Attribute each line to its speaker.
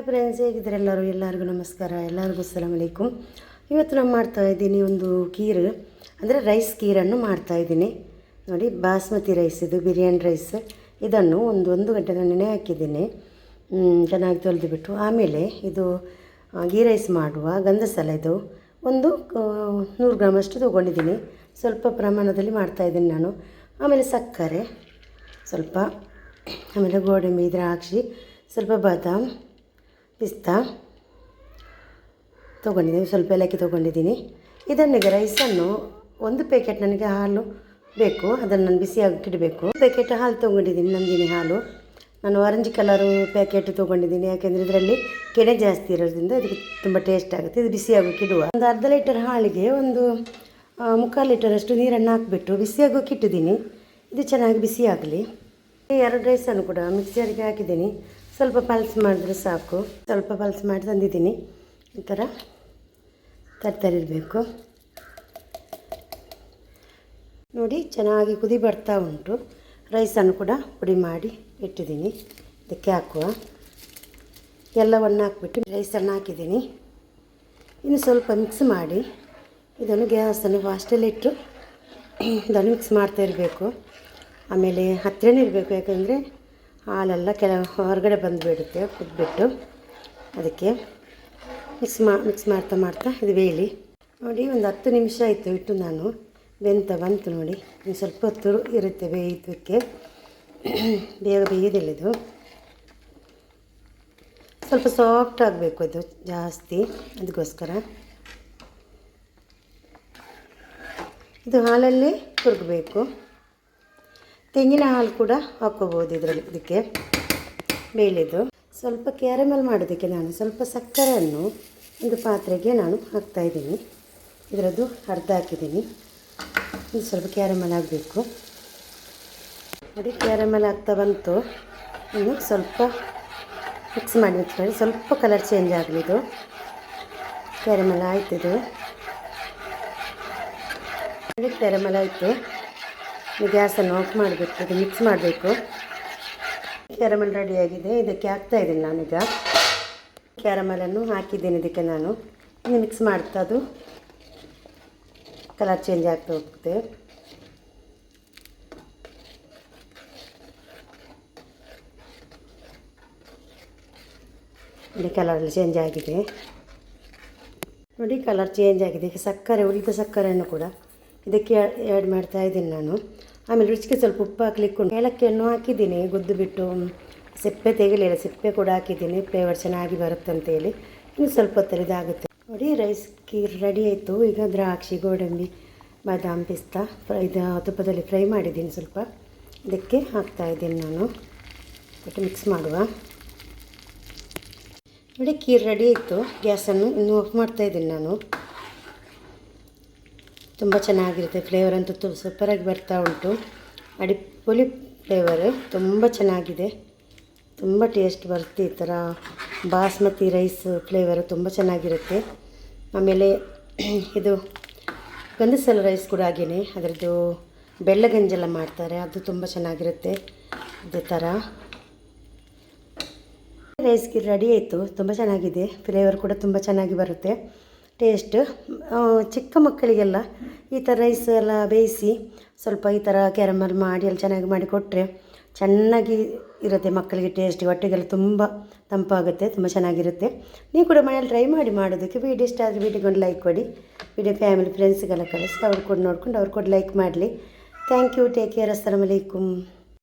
Speaker 1: Hi friends ಹೇಗಿದ್ದಾರೆ ಎಲ್ಲರೂ? ಎಲ್ಲರಿಗೂ ನಮಸ್ಕಾರ. ಎಲ್ಲರಿಗೂ ಸಲಾಮ್ ಅಲೈಕುಮ್. ಇವತ್ತು ನಾನು ಮಾಡ್ತಾ ಇದ್ದೀನಿ ಒಂದು ಖೀರ್, ಅಂದರೆ ರೈಸ್ ಖೀರನ್ನು ಮಾಡ್ತಾ ಇದ್ದೀನಿ. ನೋಡಿ, ಬಾಸ್ಮತಿ ರೈಸ್ ಇದು, ಬಿರಿಯಾನಿ ರೈಸ್ ಇದನ್ನು ಒಂದು ಒಂದು ಗಂಟೆ ನಾನು ಹಾಕಿದ್ದೀನಿ. ಚೆನ್ನಾಗಿ ತೊಳೆದುಬಿಟ್ಟು. ಆಮೇಲೆ ಇದು ಗೀ ರೈಸ್ ಮಾಡುವ ಗಂಧಸಲ ಇದು ಒಂದು ನೂರು ಗ್ರಾಮಷ್ಟು ತೊಗೊಂಡಿದ್ದೀನಿ. ಸ್ವಲ್ಪ ಪ್ರಮಾಣದಲ್ಲಿ ಮಾಡ್ತಾ ಇದ್ದೀನಿ ನಾನು. ಆಮೇಲೆ ಸಕ್ಕರೆ, ಸ್ವಲ್ಪ, ಆಮೇಲೆ ಗೋಡಂಬಿ, ದ್ರಾಕ್ಷಿ, ಸ್ವಲ್ಪ ಬಾದಾಮ್ ಪಿಸ್ತಾ ತೊಗೊಂಡಿದ್ದೀನಿ, ಸ್ವಲ್ಪ ಏಲಕ್ಕಿ ತೊಗೊಂಡಿದ್ದೀನಿ. ಇದನ್ನಿಗೆ ರೈಸನ್ನು ಒಂದು ಪ್ಯಾಕೆಟ್ ನನಗೆ ಹಾಲು ಬೇಕು, ಅದನ್ನು ನಾನು ಬಿಸಿಯಾಗಿ ಇಡಬೇಕು. ಪ್ಯಾಕೆಟ್ ಹಾಲು ತೊಗೊಂಡಿದ್ದೀನಿ, ನಂದಿನಿ ಹಾಲು. ನಾನು ಆರೆಂಜ್ ಕಲರು ಪ್ಯಾಕೆಟ್ ತೊಗೊಂಡಿದ್ದೀನಿ, ಯಾಕೆಂದರೆ ಇದರಲ್ಲಿ ಕೆನೆ ಜಾಸ್ತಿ ಇರೋದ್ರಿಂದ ಇದಕ್ಕೆ ತುಂಬ ಟೇಸ್ಟ್ ಆಗುತ್ತೆ. ಇದು ಬಿಸಿಯಾಗೋಕ್ಕಿಡುವ ಒಂದು ಅರ್ಧ ಲೀಟರ್ ಹಾಲಿಗೆ ಒಂದು ಮುಕ್ಕಾಲು ಲೀಟರಷ್ಟು ನೀರನ್ನು ಹಾಕಿಬಿಟ್ಟು ಬಿಸಿಯಾಗೋಕ್ಕಿಟ್ಟಿದ್ದೀನಿ ಇದು ಚೆನ್ನಾಗಿ ಬಿಸಿ ಆಗಲಿ ಎರಡು ರೈಸನ್ನು ಕೂಡ ಮಿಕ್ಸರ್ಗೆ ಹಾಕಿದ್ದೀನಿ. ಸ್ವಲ್ಪ ಪಲ್ಸ್ ಮಾಡಿದ್ರೆ ಸಾಕು. ಸ್ವಲ್ಪ ಪಲ್ಸ್ ಮಾಡಿ ತಂದಿದ್ದೀನಿ. ಈ ಥರ ತರ್ತರಿರಬೇಕು ನೋಡಿ, ಚೆನ್ನಾಗಿ ಕುದಿ ಬರ್ತಾ ಉಂಟು. ರೈಸನ್ನು ಕೂಡ ಪುಡಿ ಮಾಡಿ ಇಟ್ಟಿದ್ದೀನಿ. ಇದಕ್ಕೆ ಹಾಕುವ. ಎಲ್ಲವನ್ನು ಹಾಕ್ಬಿಟ್ಟು ರೈಸನ್ನು ಹಾಕಿದ್ದೀನಿ. ಇನ್ನು ಸ್ವಲ್ಪ ಮಿಕ್ಸ್ ಮಾಡಿ. ಇದನ್ನು ಗ್ಯಾಸನ್ನು ಫಾಸ್ಟಲ್ಲಿಟ್ಟು ಇದನ್ನು ಮಿಕ್ಸ್ ಮಾಡ್ತಾ ಇರಬೇಕು. ಆಮೇಲೆ ಹತ್ತಿರನೇ ಇರಬೇಕು, ಯಾಕಂದರೆ ಹಾಲೆಲ್ಲ ಕೆಲ, ಹೊರಗಡೆ ಬಂದುಬಿಡುತ್ತೆ, ಕುದ್ಬಿಟ್ಟು. ಅದಕ್ಕೆ ಮಿಕ್ಸ್ ಮಾ ಮಿಕ್ಸ್ ಮಾಡ್ತಾ ಮಾಡ್ತಾ ಇದು ಬೇಯಲಿ. ನೋಡಿ, ಒಂದು ಹತ್ತು ನಿಮಿಷ ಆಯಿತು ಇಟ್ಟು ನಾನು. ಬೆಂತ ಬಂತು ನೋಡಿ. ಇನ್ನು ಸ್ವಲ್ಪ ಹೊತ್ತು ಇರುತ್ತೆ ಬೇಯೋದಕ್ಕೆ ಬೇಗ ಬೇಯೋದಿಲ್ಲ ಇದು. ಸ್ವಲ್ಪ ಸಾಫ್ಟ್ ಆಗಬೇಕು ಅದು ಜಾಸ್ತಿ. ಅದಕ್ಕೋಸ್ಕರ ಇದು ಹಾಲಲ್ಲಿ ತುರುಗಬೇಕು ತೆಂಗಿನ ಹಾಲು ಕೂಡ ಹಾಕ್ಕೋಬೋದು ಇದರಲ್ಲಿ ಇದಕ್ಕೆ. ಬೇಳೆದು ಸ್ವಲ್ಪ ಕ್ಯಾರಮಲ್ ಮಾಡೋದಕ್ಕೆ ನಾನು ಸ್ವಲ್ಪ ಸಕ್ಕರೆಯನ್ನು ಒಂದು ಪಾತ್ರೆಗೆ ನಾನು ಹಾಕ್ತಾ ಇದ್ದೀನಿ. ಇದರದ್ದು ಅರ್ಧ ಹಾಕಿದ್ದೀನಿ. ಇದು ಸ್ವಲ್ಪ ಕ್ಯಾರಮಲ್ ಆಗಬೇಕು ನೋಡಿ, ಕ್ಯಾರಮಲ್ ಆಗ್ತಾ ಬಂತು. ಇನ್ನು ಸ್ವಲ್ಪ ಮಿಕ್ಸ್ ಮಾಡಿ ಸ್ವಲ್ಪ ಕಲರ್ ಚೇಂಜ್ ಆಗಲಿದು ಕ್ಯಾರಮಲ್ ನೋಡಿ, ಕ್ಯಾರಮಲ್ ಆಯಿತು. ಗ್ಯಾಸನ್ನು ಆಫ್ ಮಾಡಬೇಕು ಇದು ಮಿಕ್ಸ್ ಮಾಡಬೇಕು. ಕ್ಯಾರಮಲ್ ರೆಡಿಯಾಗಿದೆ ಇದಕ್ಕೆ ಹಾಕ್ತಾ ಇದ್ದೀನಿ ನಾನೀಗ. ಕ್ಯಾರಮಲನ್ನು ಹಾಕಿದ್ದೀನಿ ಇದಕ್ಕೆ ನಾನು. ಇನ್ನು ಮಿಕ್ಸ್ ಮಾಡ್ತಾ ಅದು. ಕಲರ್ ಚೇಂಜ್ ಆಗ್ತಾ ಹೋಗುತ್ತೆ. ನೋಡಿ ಕಲರ್ ಚೇಂಜ್ ಆಗಿದೆ. ನೋಡಿ ಕಲರ್ ಚೇಂಜ್ ಆಗಿದೆ. ಈಗ ಸಕ್ಕರೆ ಉಳಿದ ಸಕ್ಕರೆಯನ್ನು ಕೂಡ ಇದಕ್ಕೆ ಆ್ಯಡ್ ಮಾಡ್ತಾ ಇದ್ದೀನಿ ನಾನು. ಆಮೇಲೆ ರುಚಿಗೆ ಸ್ವಲ್ಪ ಉಪ್ಪು ಹಾಕ್ಲಿಕ್ಕೆ ಉಂಟು. ಏಲಕ್ಕಿಯನ್ನು ಹಾಕಿದ್ದೀನಿ, ಗುದ್ದು ಬಿಟ್ಟು. ಸಿಪ್ಪೆ ತೆಗಿಲಿಲ್ಲ ಸಿಪ್ಪೆ ಕೂಡ ಹಾಕಿದ್ದೀನಿ. ಫ್ಲೇವರ್ ಚೆನ್ನಾಗಿ ಬರುತ್ತೆ ಅಂತೇಳಿ ಇನ್ನು ಸ್ವಲ್ಪ ಹೊತ್ತಲ್ಲಿ ಇದಾಗುತ್ತೆ. ನೋಡಿ ರೈಸ್ ಕೀರ್ ರೆಡಿ ಆಯಿತು. ಈಗ ದ್ರಾಕ್ಷಿ, ಗೋಡಂಬಿ, ಬಾದಾಮ್ ಪಿಸ್ತಾ ಫ್ರೈ, ಇದು ತುಪ್ಪದಲ್ಲಿ ಫ್ರೈ ಮಾಡಿದ್ದೀನಿ ಸ್ವಲ್ಪ. ಇದಕ್ಕೆ ಹಾಕ್ತಾ ಇದ್ದೀನಿ ನಾನು. ಒಟ್ಟು ಮಿಕ್ಸ್ ಮಾಡುವ. ನೋಡಿ, ಕೀರ್ ರೆಡಿ ಆಯಿತು. ಗ್ಯಾಸನ್ನು ಇನ್ನೂ ಆಫ್ ಮಾಡ್ತಾ ಇದ್ದೀನಿ ನಾನು. ತುಂಬ ಚೆನ್ನಾಗಿರುತ್ತೆ. ಫ್ಲೇವರ್ ಅಂತೂ ತು ಸೂಪರಾಗಿ ಬರ್ತಾ ಉಂಟು. ಅಡಿ, ಪುಲಿ ಫ್ಲೇವರು ತುಂಬ ಚೆನ್ನಾಗಿದೆ. ತುಂಬ ಟೇಸ್ಟ್ ಬರುತ್ತೆ ಈ ಥರ ಬಾಸ್ಮತಿ ರೈಸ್ ಫ್ಲೇವರು ತುಂಬ ಚೆನ್ನಾಗಿರುತ್ತೆ. ಆಮೇಲೆ ಇದು ಗಂಧಸಲ ರೈಸ್ ಕೂಡ ಹಾಗೆಯೇ ಅದರದ್ದು ಬೆಳ್ಳಗಂಜೆಲ್ಲ ಮಾಡ್ತಾರೆ. ಅದು ತುಂಬ ಚೆನ್ನಾಗಿರುತ್ತೆ. ಅದೇ ಥರ ರೈಸ್ಗೆ ರೆಡಿ ಆಯಿತು. ತುಂಬ ಚೆನ್ನಾಗಿದೆ. ಫ್ಲೇವರ್ ಕೂಡ ತುಂಬ ಚೆನ್ನಾಗಿ ಬರುತ್ತೆ. ಟೇಸ್ಟ್ ಚಿಕ್ಕ ಮಕ್ಕಳಿಗೆಲ್ಲ ಈ ಥರ ರೈಸ್ ಎಲ್ಲ ಬೇಯಿಸಿ ಸ್ವಲ್ಪ ಈ ಥರ ಕ್ಯಾರಮಲ್ ಮಾಡಿ ಎಲ್ಲ ಚೆನ್ನಾಗಿ ಮಾಡಿ ಕೊಟ್ಟರೆ ಚೆನ್ನಾಗಿ ಇರುತ್ತೆ ಮಕ್ಕಳಿಗೆ ಟೇಸ್ಟ್ ಹೊಟ್ಟೆಗೆಲ್ಲ ತುಂಬ ತಂಪಾಗುತ್ತೆ, ತುಂಬ ಚೆನ್ನಾಗಿರುತ್ತೆ. ನೀವು ಕೂಡ ಮನೇಲಿ ಟ್ರೈ ಮಾಡಿ ಮಾಡೋದಕ್ಕೆ ವೀಡಿಯೋ ಇಷ್ಟ ಆದರೆ ವೀಡಿಯೋಗೊಂದು ಲೈಕ್ ಕೊಡಿ. ವಿಡಿಯೋ ಫ್ಯಾಮಿಲಿ ಫ್ರೆಂಡ್ಸ್ಗೆಲ್ಲ ಕಳಿಸಿ, ಅವ್ರು ಕೂಡ ನೋಡ್ಕೊಂಡು ಅವ್ರು ಕೂಡ ಲೈಕ್ ಮಾಡಲಿ. ಥ್ಯಾಂಕ್ ಯು ಟೇಕ್ ಕೇರ್ ಅಸ್ಸಲಾಮ್ ಅಲೈಕುಮ್